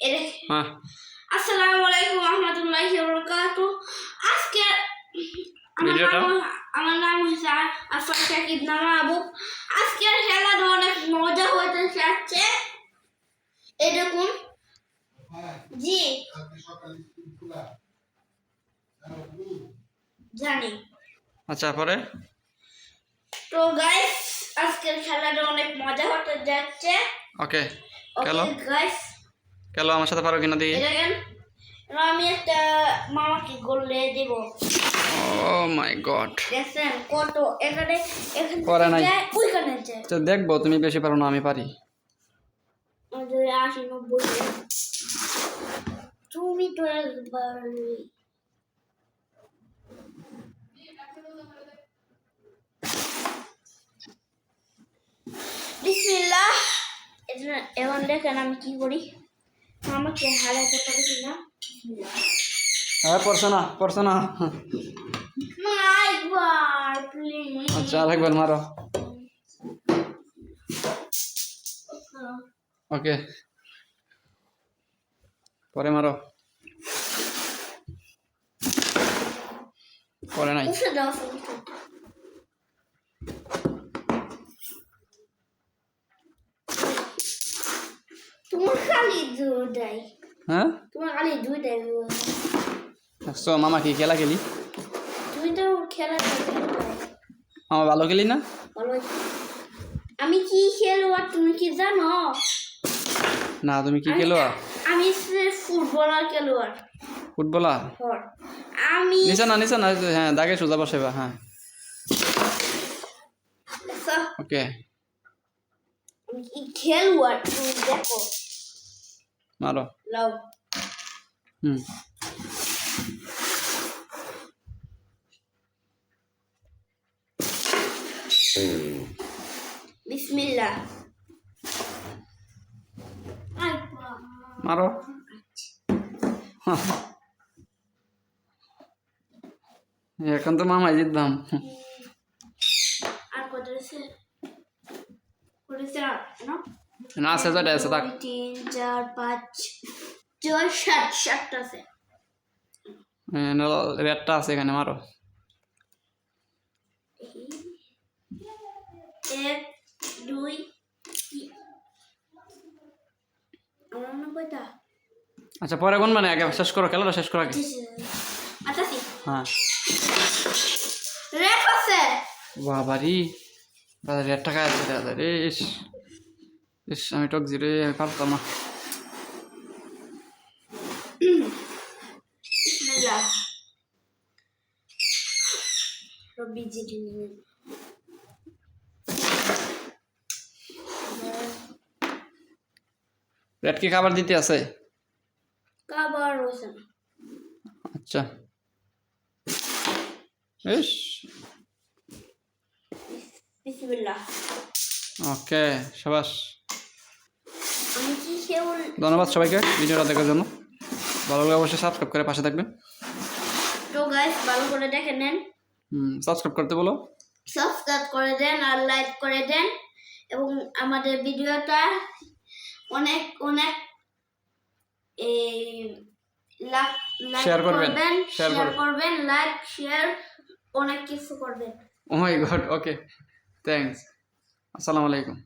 হ্যাঁ। আসসালামু আলাইকুম রহমতুল্লাহি বরকাতু আজকে ভিডিওটা? আমার নাম হচ্ছে আফার শাকিব নামা আবু আজকের খেলাটা অনেক মজা হতে যাচ্ছে। এই জি। জানি। আচ্ছা পরে? তো গাইস আজকের খেলাটা অনেক মজা হতে যাচ্ছে। ওকে খেলো। ওকে গাইস খেলো আমার সাথে পারো কিনা? দেখেন এবার আমি একটা মামাকে গোলে দেব। ও মাই গড দেখছেন কত? এখানে এখানে নাই। ওইখানে যায়। আচ্ছা দেখব তুমি বেশি পারো না আমি পারি। আশি নব্বই তুমি তো একবার বিসমিল্লাহ। এখন দেখেন আমি কি করি। আমাকে হারাতে পারি না। হ্যাঁ পড়ছো না পড়ছো না আচ্ছা আর মারো। ওকে। পরে মারো। পরে নাই। হ্যাঁ? সো মামা কি খেলা খেলি? থাকে ভালো খেলি না? আমি কি খেলো আর তুমি কি জানো? না তুমি কি খেলো আমি ফুটবলার খেলোয়াড়। ফুটবলার? হর আমি নিচে না নিচে না হ্যাঁ দাগে সোজা বসেবা হ্যাঁ। স- ওকে। খেলোয়াড় তুমি দেখো। মারো হুম বিসমিল্লাহ। মারো এখন তো মামাই জিতলাম আর কত না আছে আছে থাক। দুই, তিন চার পাঁচ ছয় সাত সাতটা আছে। রেডটা আছে এখানে মারো। এক দুই হয় আচ্ছা পরে কোন মানে আগে শেষ করো খেলাটা শেষ করো আগে। আচ্ছা হ্যাঁ। রেফ আছে। বাবারি দাদা রেড টাকা আছে? দাদা রে ইস আমি টক জিরে আমি পারতাম না রেড কি খাবার দিতে আছে? রয়েছে। আচ্ছা। ইস। বিসমিল্লাহ। ওকে কেবল ধন্যবাদ সবাইকে ভিডিওটা দেখার জন্য। ভালো লাগলে অবশ্যই সাবস্ক্রাইব করে পাশে থাকবেন। তো গাইস ভালো করে দেখে নেন। হুম সাবস্ক্রাইব করতে বলো। সাবস্ক্রাইব করে দেন আর লাইক করে দেন। এবং আমাদের ভিডিওটা অনেক অনেক এই লাইক Share করবেন, শেয়ার করবেন। করবেন লাইক শেয়ার অনেক কিছু করবেন। ও মাই গড ওকে থ্যাঙ্কস আসসালামু আলাইকুম।